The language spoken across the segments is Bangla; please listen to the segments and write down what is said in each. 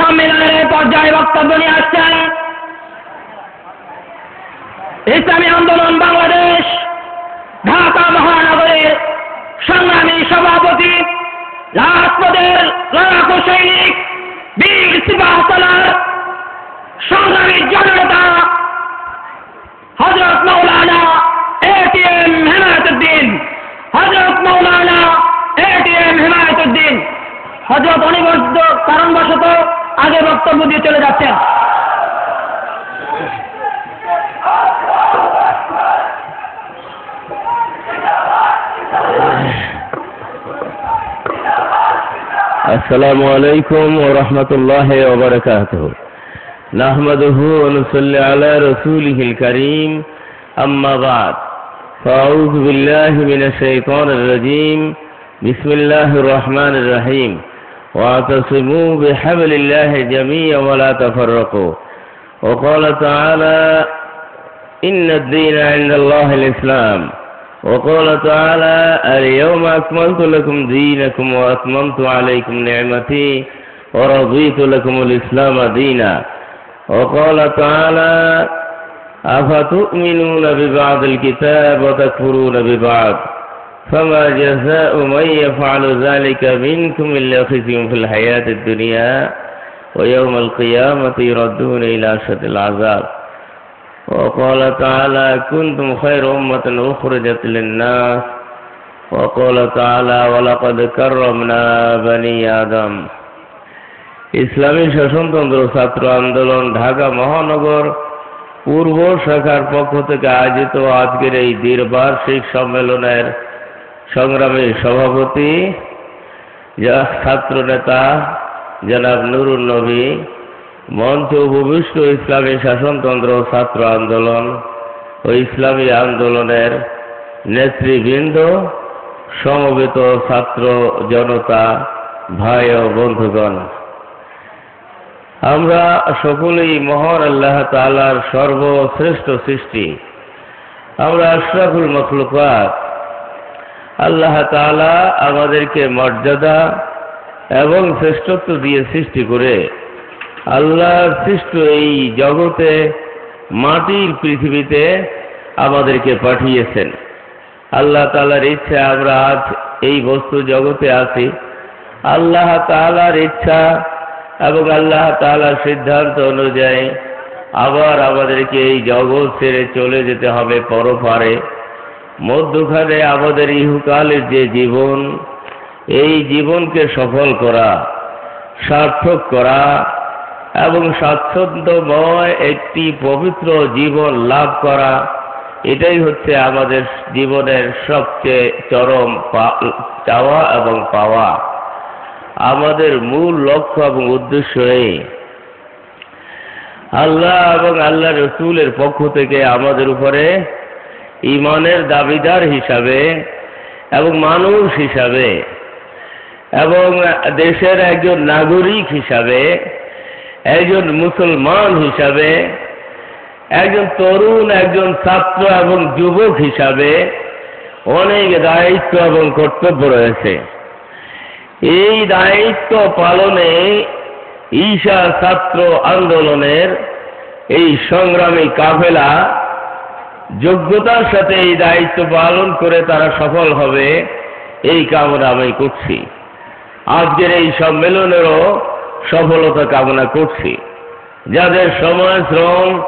সম্মেলনের পর্যায়ে বক্তব্য নিয়ে আসছেন ইসলামী আন্দোলন বাংলাদেশ, ঢাকা মহানগরের সংগ্রামী সভাপতি, রাজপথের লড়াকু সৈনিক, বীর সিপাহতলার সংগ্রামী জনতা হজরত মৌলানা এটিএম হেমায়তুদ্দিন হজরত মৌলানা এটিএম হেমায়তুদ্দিন হজরত অনিবদ্ধ বক্তব্য দিয়ে চলে যাচ্ছেন السلام عليكم ورحمة الله وبركاته نحمده ونصلي على رسوله الكريم أما بعد فأعوذ بالله من الشيطان الرجيم بسم الله الرحمن الرحيم واعتصموا بحبل الله جميعا ولا تفرقوا. وقال تعالى إن الدين عند الله الإسلام. وقال تعالى اليوم أكملت لكم دينكم وأتممت عليكم نعمتي ورضيت لكم الإسلام دينا. وقال تعالى أفتؤمنون ببعض الكتاب وتكفرون ببعض؟ فما جزاء من يفعل ذلك منكم إلا خزي في الحياة الدنيا ويوم القيامة يردون إلى أشد العذاب وقال تعالى كنتم خير أمة أخرجت للناس وقال تعالى ولقد كرمنا بني آدم ইসলামী শাসনতন্ত্র ছাত্র আন্দোলন ঢাকা মহানগর পূর্ব শাখার পক্ষ থেকে আয়োজিত আজকের এই দ্বিবার্ষিক সম্মেলনের সংগ্রামী সভাপতি ছাত্র নেতা জনাব নুরুল নবী, মঞ্চ উপবিষ্ট ইসলামী শাসনতন্ত্র ছাত্র আন্দোলন ও ইসলামী আন্দোলনের নেতৃবৃন্দ, সমবেত ছাত্র জনতা, ভাই ও বন্ধুগণ। আমরা সকলেই মহান আল্লাহ তালার সর্বশ্রেষ্ঠ সৃষ্টি। আমরা আশরাফুল মখলুকাত আল্লাহ তালা আমাদেরকে মর্যাদা এবং শ্রেষ্ঠত্ব দিয়ে সৃষ্টি করে আল্লাহর সৃষ্ট এই জগতে মাটির পৃথিবীতে আমাদেরকে পাঠিয়েছেন। আল্লাহ তালার ইচ্ছা আমরা আজ এই বস্তু জগতে আছি। আল্লাহ তালার ইচ্ছা এবং আল্লাহ তালার সিদ্ধান্ত অনুযায়ী আবার আমাদেরকে এই জগৎ ছেড়ে চলে যেতে হবে পরপারে। মধ্যখানে আমাদের ইহুকালের যে জীবন, এই জীবনকে সফল করা, সার্থক করা এবং স্বাচ্ছন্দ্যময় একটি পবিত্র জীবন লাভ করা, এটাই হচ্ছে আমাদের জীবনের সবচেয়ে চরম চাওয়া এবং পাওয়া। আমাদের মূল লক্ষ্য এবং উদ্দেশ্য এই। আল্লাহ এবং আল্লাহ রসুলের পক্ষ থেকে আমাদের উপরে ইমানের দাবিদার হিসাবে এবং মানুষ হিসাবে এবং দেশের একজন নাগরিক হিসাবে, একজন মুসলমান হিসাবে, একজন তরুণ, একজন ছাত্র এবং যুবক হিসাবে অনেক দায়িত্ব এবং কর্তব্য রয়েছে। এই দায়িত্ব পালনে ঈশা ছাত্র আন্দোলনের এই সংগ্রামী কাফেলা যোগ্যতার সাথে এই দায়িত্ব পালন করে তারা সফল হবে, এই কামনা আমি করছি। আজকের এই সম্মেলনেরও সফলতা কামনা করছি। যাদের সময়, শ্রম,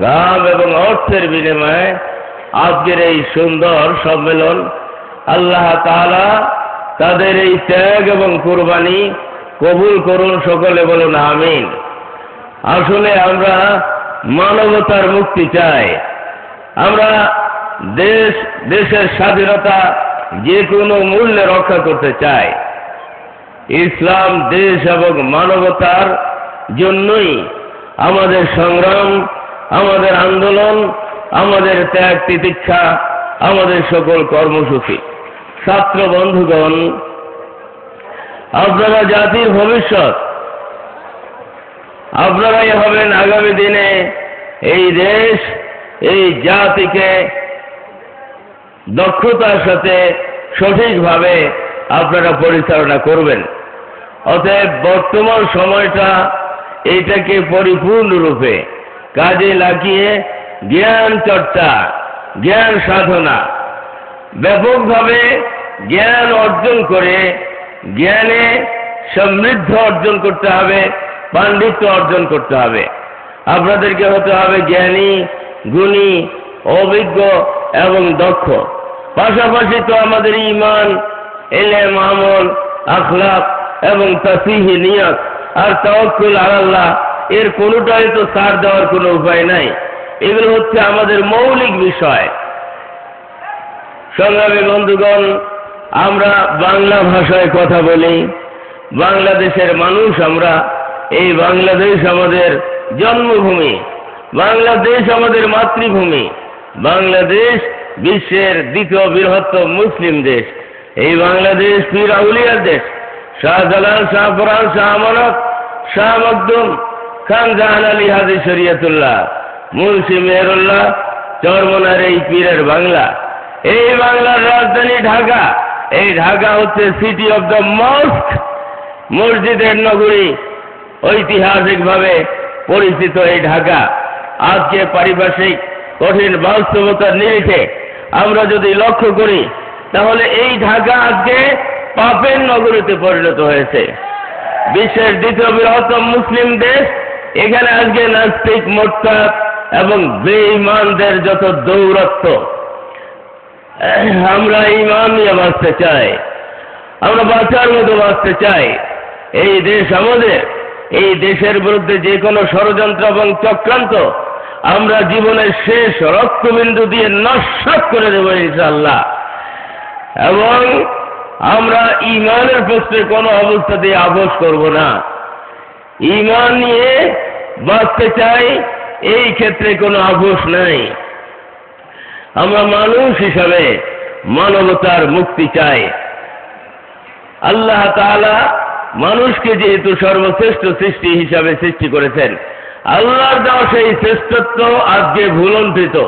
ঘাম এবং অর্থের বিনিময়ে আজকের এই সুন্দর সম্মেলন, আল্লাহ তালা তাদের এই ত্যাগ এবং কোরবানি কবুল করুন সকলে বলুন, আমিন। আসলে আমরা মানবতার মুক্তি চাই। আমরা দেশ, দেশের স্বাধীনতা যে কোনো মূল্যে রক্ষা করতে চাই। ইসলাম, দেশ এবং মানবতার জন্যই আমাদের সংগ্রাম, আমাদের আন্দোলন, আমাদের ত্যাগ তিতিক্ষা, আমাদের সকল কর্মসূচি। ছাত্র বন্ধুগণ, আপনারা জাতির ভবিষ্যৎ, আপনারাই হবেন আগামী দিনে এই দেশ এই জাতিকে দক্ষতার সাথে সঠিকভাবে আপনারা পরিচালনা করবেন। অতএব বর্তমান সময়টা এইটাকে পরিপূর্ণরূপে কাজে লাগিয়ে জ্ঞান চর্চা, জ্ঞান সাধনা, ব্যাপকভাবে জ্ঞান অর্জন করে জ্ঞানে সমৃদ্ধ অর্জন করতে হবে, পাণ্ডিত্য অর্জন করতে হবে। আপনাদেরকে হতে হবে জ্ঞানী গুণী, অভিজ্ঞ এবং দক্ষ। পাশাপাশি তো আমাদের ইমান এলেম আমল আখলাক এবং তাসিহি, নিয়ত আর তাওয়াক্কুল আল্লাহ, এর কোনোটাই তো সার দেওয়ার কোনো উপায় নাই। এগুলো হচ্ছে আমাদের মৌলিক বিষয়। সংগ্রামী বন্ধুগণ, আমরা বাংলা ভাষায় কথা বলি, বাংলাদেশের মানুষ আমরা, এই বাংলাদেশ আমাদের জন্মভূমি। বাংলাদেশ আমাদের মাতৃভূমি। বাংলাদেশ বিশ্বের দ্বিতীয় বৃহত্তম মুসলিম দেশ। এই বাংলাদেশ পীর আউলিয়ার দেশ। শাহজালাল শাহফরান শাহ আমানত, শাহ মকদুম খান জাহান আলী হাজি শরিয়তুল্লাহ, মুন্সি মেহরুল্লাহ, চরমনার এই পীরের বাংলা। এই বাংলার রাজধানী ঢাকা। এই ঢাকা হচ্ছে সিটি অফ দ্য মস্ক মসজিদের নগরী ঐতিহাসিকভাবে পরিচিত এই ঢাকা। আজকে পারিপার্শ্বিক কঠিন বাস্তবতার নিরিখে আমরা যদি লক্ষ্য করি, তাহলে এই ঢাকা আজকে পাপের নগরীতে পরিণত হয়েছে। বিশ্বের দ্বিতীয় বৃহত্তম মুসলিম দেশ, এখানে আজকে নাস্তিক মোট্টাত এবং বেঈমানদের যত দৌরত্ব আমরা ইমান নিয়ে বাঁচতে চাই। আমরা বাঁচার মতো বাঁচতে চাই। এই দেশ আমাদের, এই দেশের বিরুদ্ধে যে কোনো ষড়যন্ত্র এবং চক্রান্ত আমরা জীবনের শেষ রক্তবিন্দু দিয়ে নস্বাত করে দেব ইনশাল্লাহ এবং আমরা ইমানের প্রশ্নে কোনো অবস্থাতে আপোষ করব না। ইমান নিয়ে বাঁচতে চাই, এই ক্ষেত্রে কোনো আপোষ নাই। আমরা মানুষ হিসাবে মানবতার মুক্তি চাই। আল্লাহ তাআলা মানুষকে যেহেতু সর্বশ্রেষ্ঠ সৃষ্টি হিসাবে সৃষ্টি করেছেন আল্লাহর দেওয়া সেই শ্রেষ্ঠত্ব আজকে ভুলন্ঠিত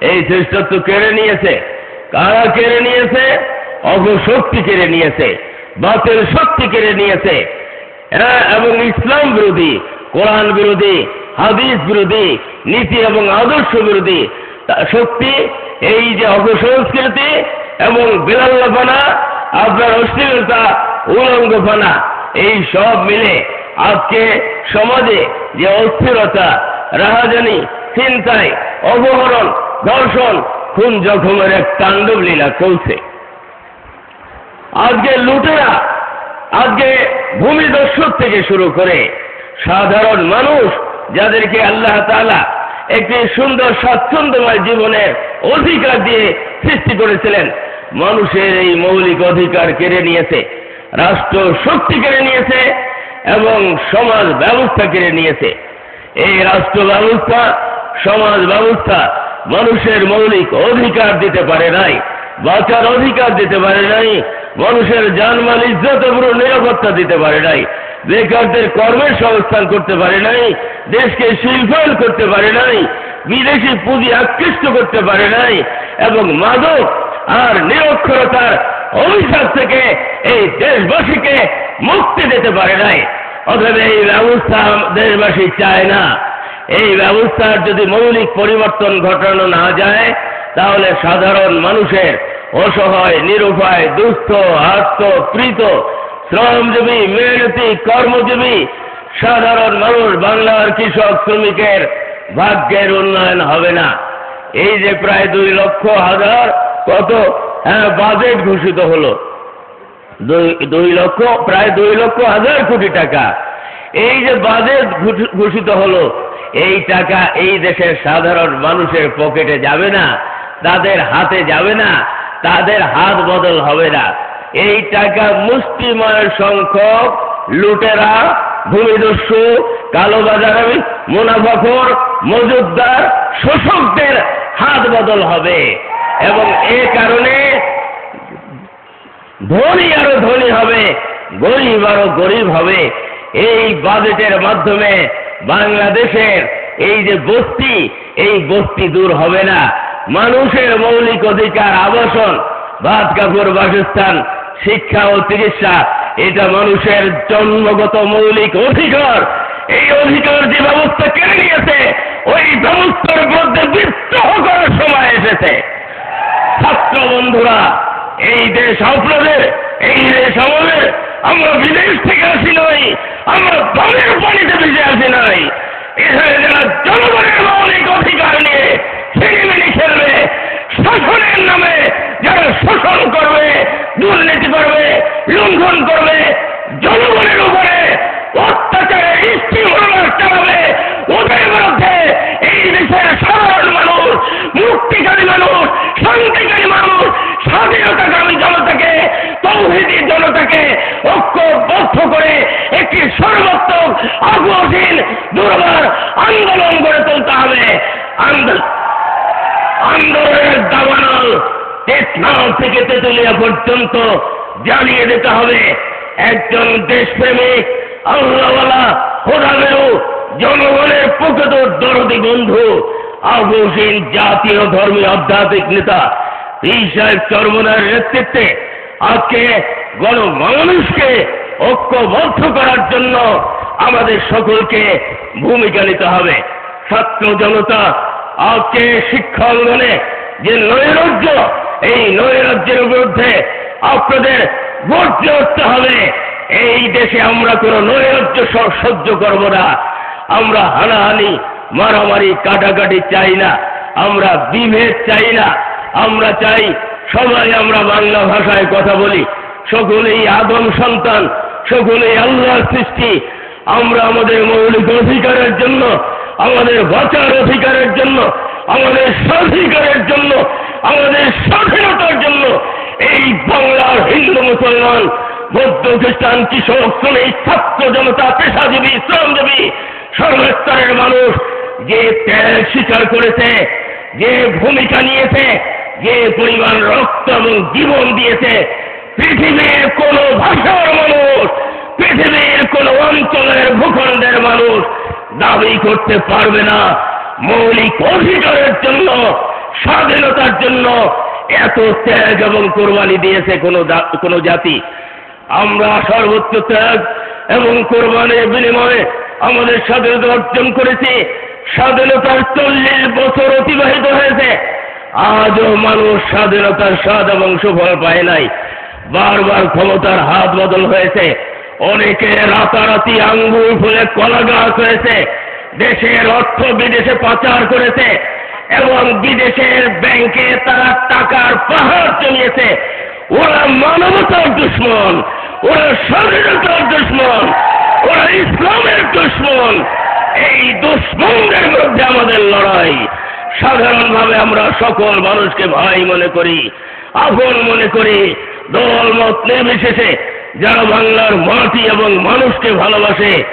এই শ্রেষ্ঠত্ব কেড়ে নিয়েছে? কারা কেড়ে নিয়েছে? অপশক্তি কেড়ে নিয়েছে। বাতের শক্তি কেড়ে নিয়েছে। হ্যাঁ এবং ইসলাম বিরোধী, কোরআন বিরোধী, হাদিস বিরোধী, নীতি এবং আদর্শ বিরোধী। শক্তি, এই যে অপসংস্কৃতি এবং বিলাল্লাপানা আপনার অশ্লীলতা উলঙ্গপানা এই সব মিলে আজকে সমাজে যে অস্থিরতা, রাহাজানি, চিন্তায় অপহরণ ধর্ষণ খুন জখমের এক তাণ্ডব লীলা চলছে। আজকে লুটেরা, আজকে ভূমিদস্যুর থেকে শুরু করে সাধারণ মানুষ যাদেরকে আল্লাহ তাআলা একটি সুন্দর, স্বাচ্ছন্দ্যময় জীবনের অধিকার দিয়ে সৃষ্টি করেছিলেন, মানুষের এই মৌলিক অধিকার কেড়ে নিয়েছে, রাষ্ট্র শক্তি কেড়ে নিয়েছে এবং সমাজ ব্যবস্থা কেড়ে নিয়েছে। এই রাষ্ট্র ব্যবস্থা, সমাজ ব্যবস্থা মানুষের মৌলিক অধিকার দিতে পারে নাই, বাঁচার অধিকার দিতে পারে নাই, মানুষের জানমাল ইজ্জত এবং নিরাপত্তা দিতে পারে নাই, বেকারদের কর্মের সংস্থান করতে পারে নাই, দেশকে শিল্পায়ন করতে পারে নাই, বিদেশি পুঁজি আকৃষ্ট করতে পারে নাই, এবং মাদক আর নিরক্ষরতার অভিশাপ থেকে এই দেশবাসীকে মুক্তি দিতে পারে নাই। অথবা এই ব্যবস্থা দেশবাসী চায় না। এই ব্যবস্থার যদি মৌলিক পরিবর্তন ঘটানো না যায়, তাহলে সাধারণ মানুষের অসহায়, নিরুপায়, দুস্থ, আত্ম কৃত শ্রমজীবী, মেহনতি, কর্মজীবী সাধারণ মানুষ বাংলার কৃষক শ্রমিকের ভাগ্যের উন্নয়ন হবে না। এই যে প্রায় দুই লক্ষ হাজার কত হ্যাঁ বাজেট ঘোষিত হলো। দুই লক্ষ, প্রায় দুই লক্ষ হাজার কোটি টাকা। এই যে বাজেট ঘোষিত হলো, এই টাকা এই দেশের সাধারণ মানুষের পকেটে যাবে না, তাদের হাতে যাবে না, তাদের হাত বদল হবে না। এই টাকা মুষ্টিময় সংখ্যক লুটেরা, ভূমিদস্যু, কালোবাজারি, মুনাফাখোর মজুদদার শোষকদের হাত বদল হবে। এবং এ কারণে ধনী আরও ধনী হবে, গরিব আরও গরিব হবে। এই বাজেটের মাধ্যমে বাংলাদেশের এই যে বস্তি, এই বস্তি দূর হবে না। মানুষের মৌলিক অধিকার, আবাসন ভাত কাপড়, বাসস্থান, শিক্ষা ও চিকিৎসা, এটা মানুষের জন্মগত মৌলিক অধিকার। এই অধিকার যে ব্যবস্থা কেড়ে নিয়েছে, ওই ব্যবস্থার মধ্যে বিদ্রোহ করার সময় এসেছে। ছাত্র বন্ধুরা এই দেশ আপনাদের, এই দেশ আমাদের। আমরা বিদেশ থেকে আসি নাই, আমরা দলের পানিতে ভেসে আসি নাই। দুর্বার আন্দোলন গড়ে তুলতে হবে। আন্দোলন আন্দোলনের দাবানল টেকনাল থেকে তেতুলিয়া পর্যন্ত জানিয়ে দিতে হবে। একজন দেশপ্রেমিক, আল্লাহওয়ালা খোদামেরু জনগণের প্রকৃত দরদি বন্ধু আবহীন জাতীয় ধর্মীয় আধ্যাত্মিক নেতা সাহেব চর্মনার নেতৃত্বে আজকে গণমানুষকে ঐক্যবদ্ধ করার জন্য আমাদের সকলকে ভূমিকা নিতে হবে। ছাত্র জনতা, আজকে শিক্ষা অঙ্গনে যে নৈরাজ্য এই নৈরাজ্যের বিরুদ্ধে আপনাদের গর্জে উঠতে হবে। এই দেশে আমরা কোনো নৈরাজ্য সহ্য করব না। আমরা হানাহানি, মারামারি, কাটাকাটি চাই না। আমরা বিভেদ চাই না। আমরা চাই সবাই আমরা বাংলা ভাষায় কথা বলি। সকলেই আদম সন্তান, সকলেই আল্লাহর সৃষ্টি। আমরা আমাদের মৌলিক অধিকারের জন্য, আমাদের বাঁচার অধিকারের জন্য, আমাদের স্বাধিকারের জন্য, আমাদের স্বাধীনতার জন্য এই বাংলার হিন্দু মুসলমান, বৌদ্ধ খ্রিস্টান, কৃষক, শ্রমিক, ছাত্র জনতা, পেশাজীবী, শ্রমজীবী, সর্বস্তরের মানুষ যে ত্যাগ স্বীকার করেছে, যে ভূমিকা নিয়েছে, যে পরিমাণ রক্ত এবং জীবন দিয়েছে, পৃথিবীর কোন ভাষার মানুষ, পৃথিবীর কোন ভূখণ্ডের মানুষ দাবি করতে পারবে না। মৌলিক অধিকারের জন্য, স্বাধীনতার জন্য এত ত্যাগ এবং কোরবানি দিয়েছে কোনো জাতি। আমরা সর্বোচ্চ ত্যাগ এবং কোরবানির বিনিময়ে আমাদের স্বাধীনতা অর্জন করেছি। স্বাধীনতার চল্লিশ বছর অতিবাহিত হয়েছে। আজও মানুষ স্বাধীনতার স্বাদ এবং সুফল পায় নাই। বারবার ক্ষমতার হাত বদল হয়েছে। অনেকে রাতারাতি আঙ্গুল ফুলে কলা গাছ হয়েছে, দেশের অর্থ বিদেশে পাচার করেছে, এবং বিদেশের ব্যাংকে তারা টাকার পাহাড় জমিয়েছে। ওরা মানবতার দুশ্মন, ওরা স্বাধীনতার দুশ্মন, ওরা ইসলামের দুশ্মন। এই দুশ্মনদের মধ্যে আমাদের লড়াই। সাধারণভাবে আমরা সকল মানুষকে ভাই মনে করি, আপন মনে করি, দল মত নির্বিশেষে যারা বাংলার মাটি এবং মানুষকে ভালোবাসে,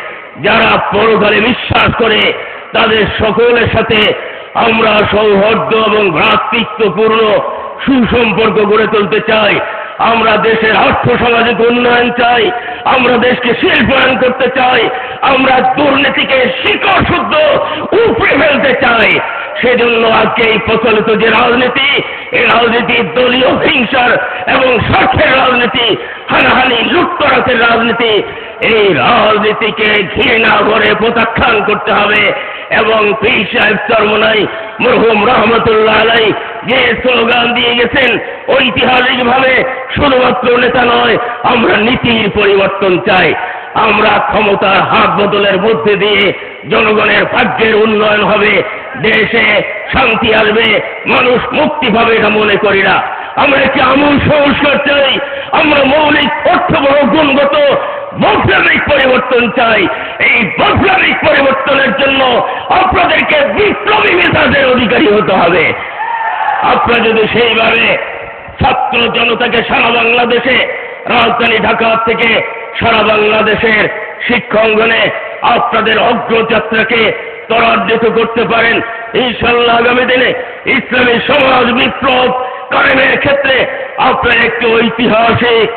যারা পরকালে বিশ্বাস করে, তাদের সকলের সাথে আমরা সৌহার্দ্য এবং ভ্রাতৃত্বপূর্ণ সুসম্পর্ক গড়ে তুলতে চাই। আমরা দেশের আর্থ সামাজিক উন্নয়ন চাই। আমরা দেশকে শিল্পায়ন করতে চাই। আমরা দুর্নীতিকে শিকড় শুদ্ধ উপড়ে ফেলতে চাই। সেজন্য আজকে এই প্রচলিত যে রাজনীতি, এই রাজনীতি দলীয় হিংসার এবং স্বার্থের রাজনীতি, হানাহানি লুটতরাসের রাজনীতি, এই রাজনীতিকে ঘৃণা করে প্রত্যাখ্যান করতে হবে। এবং পীর সাহেব চরমনাই, মরহুম রহমতুল্লাহ আলাই যে স্লোগান দিয়ে গেছেন ঐতিহাসিক ভাবে শুধুমাত্র নেতা নয়, আমরা নীতির পরিবর্তন চাই। আমরা ক্ষমতার হাত বদলের মধ্যে দিয়ে জনগণের ভাগ্যের উন্নয়ন হবে, দেশে শান্তি আসবে, মানুষ মুক্তি পাবে এটা মনে করি না। আমরা একটি আমূল সংস্কার চাই? আমরা মৌলিক অর্থবহ গুণগত বৈপ্লবিক পরিবর্তন চাই। এই বৈপ্লবিক পরিবর্তনের জন্য আপনাদেরকে বিপ্লবী মেধাদের অধিকারী হতে হবে। আপনারা যদি সেইভাবে ছাত্র জনতাকে সারা বাংলাদেশে, রাজধানী ঢাকা থেকে সারা বাংলাদেশের শিক্ষাঙ্গনে আপনাদের অগ্রযাত্রাকে ত্বরান্বিত করতে পারেন ইনশাল্লাহ আগামী দিনে ইসলামী সমাজ বিপ্লব কায়েমের ক্ষেত্রে আপনার একটি ঐতিহাসিক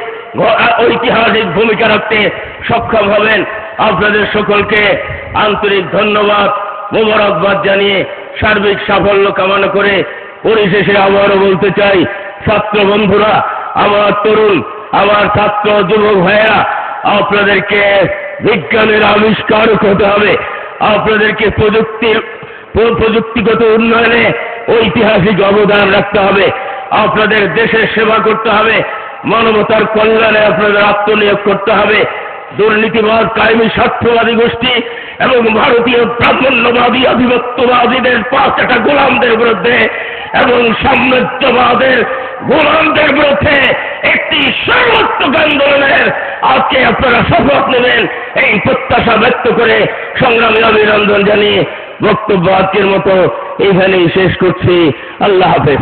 ঐতিহাসিক ভূমিকা রাখতে সক্ষম হবেন আপনাদের সকলকে আন্তরিক ধন্যবাদ, মোবারকবাদ জানিয়ে সার্বিক সাফল্য কামনা করে পরিশেষে আবারও বলতে চাই, ছাত্র বন্ধুরা, আমার তরুণ, আমার ছাত্র যুবক ভাইয়া আপনাদেরকে বিজ্ঞানের আবিষ্কারক হতে হবে। আপনাদেরকে প্রযুক্তির প্রযুক্তিগত উন্নয়নে ঐতিহাসিক অবদান রাখতে হবে। আপনাদের দেশের সেবা করতে হবে। মানবতার কল্যাণে আপনাদের আত্মনিয়োগ করতে হবে। দুর্নীতিবাদ, কায়েমি স্বার্থবাদী গোষ্ঠী এবং ভারতীয় প্রাধান্যবাদী আধিপত্যবাদীদের পাঁচ একটা গোলামদের বিরুদ্ধে এবং সাম্রাজ্যবাদের গোলামদের বিরুদ্ধে একটি সর্বাত্মক আন্দোলনের আজকে আপনারা শপথ নেবেন। এই প্রত্যাশা ব্যক্ত করে সংগ্রামী অভিনন্দন জানিয়ে বক্তব্য আজকের মতো এইখানেই শেষ করছি। আল্লাহ হাফেজ।